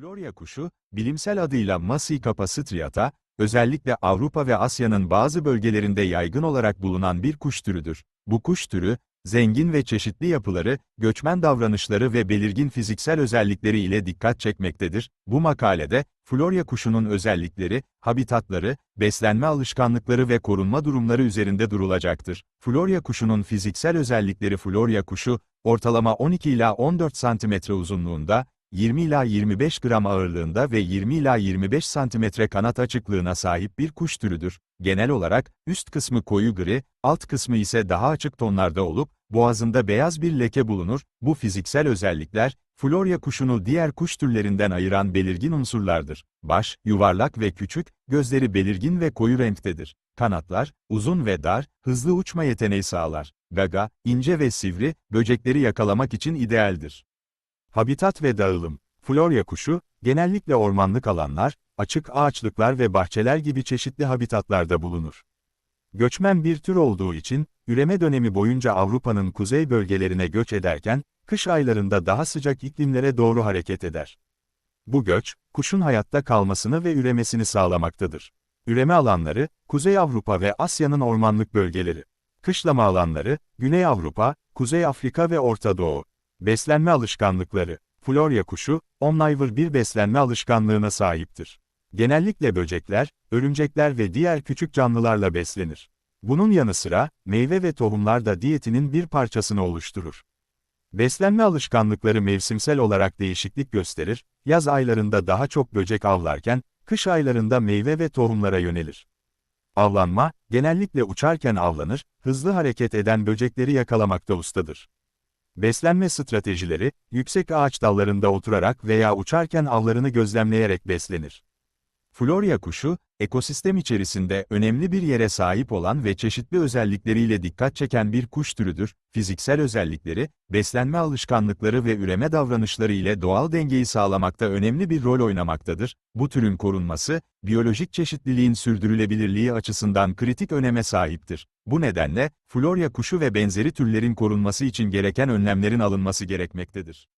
Florya kuşu, bilimsel adıyla Massica striata, özellikle Avrupa ve Asya'nın bazı bölgelerinde yaygın olarak bulunan bir kuş türüdür. Bu kuş türü, zengin ve çeşitli yapıları, göçmen davranışları ve belirgin fiziksel özellikleri ile dikkat çekmektedir. Bu makalede, Florya kuşunun özellikleri, habitatları, beslenme alışkanlıkları ve korunma durumları üzerinde durulacaktır. Florya kuşunun fiziksel özellikleri Florya kuşu, ortalama 12 ila 14 cm uzunluğunda, 20 ila 25 gram ağırlığında ve 20 ila 25 santimetre kanat açıklığına sahip bir kuş türüdür. Genel olarak, üst kısmı koyu gri, alt kısmı ise daha açık tonlarda olup, boğazında beyaz bir leke bulunur. Bu fiziksel özellikler, Florya kuşunu diğer kuş türlerinden ayıran belirgin unsurlardır. Baş, yuvarlak ve küçük, gözleri belirgin ve koyu renktedir. Kanatlar, uzun ve dar, hızlı uçma yeteneği sağlar. Gaga, ince ve sivri, böcekleri yakalamak için idealdir. Habitat ve dağılım. Florya kuşu, genellikle ormanlık alanlar, açık ağaçlıklar ve bahçeler gibi çeşitli habitatlarda bulunur. Göçmen bir tür olduğu için, üreme dönemi boyunca Avrupa'nın kuzey bölgelerine göç ederken, kış aylarında daha sıcak iklimlere doğru hareket eder. Bu göç, kuşun hayatta kalmasını ve üremesini sağlamaktadır. Üreme alanları, Kuzey Avrupa ve Asya'nın ormanlık bölgeleri. Kışlama alanları, Güney Avrupa, Kuzey Afrika ve Orta Doğu. Beslenme alışkanlıkları. Florya kuşu, omnivor bir beslenme alışkanlığına sahiptir. Genellikle böcekler, örümcekler ve diğer küçük canlılarla beslenir. Bunun yanı sıra, meyve ve tohumlar da diyetinin bir parçasını oluşturur. Beslenme alışkanlıkları mevsimsel olarak değişiklik gösterir, yaz aylarında daha çok böcek avlarken, kış aylarında meyve ve tohumlara yönelir. Avlanma, genellikle uçarken avlanır, hızlı hareket eden böcekleri yakalamakta ustadır. Beslenme stratejileri, yüksek ağaç dallarında oturarak veya uçarken avlarını gözlemleyerek beslenir. Florya kuşu, ekosistem içerisinde önemli bir yere sahip olan ve çeşitli özellikleriyle dikkat çeken bir kuş türüdür. Fiziksel özellikleri, beslenme alışkanlıkları ve üreme davranışları ile doğal dengeyi sağlamakta önemli bir rol oynamaktadır. Bu türün korunması, biyolojik çeşitliliğin sürdürülebilirliği açısından kritik öneme sahiptir. Bu nedenle, Florya kuşu ve benzeri türlerin korunması için gereken önlemlerin alınması gerekmektedir.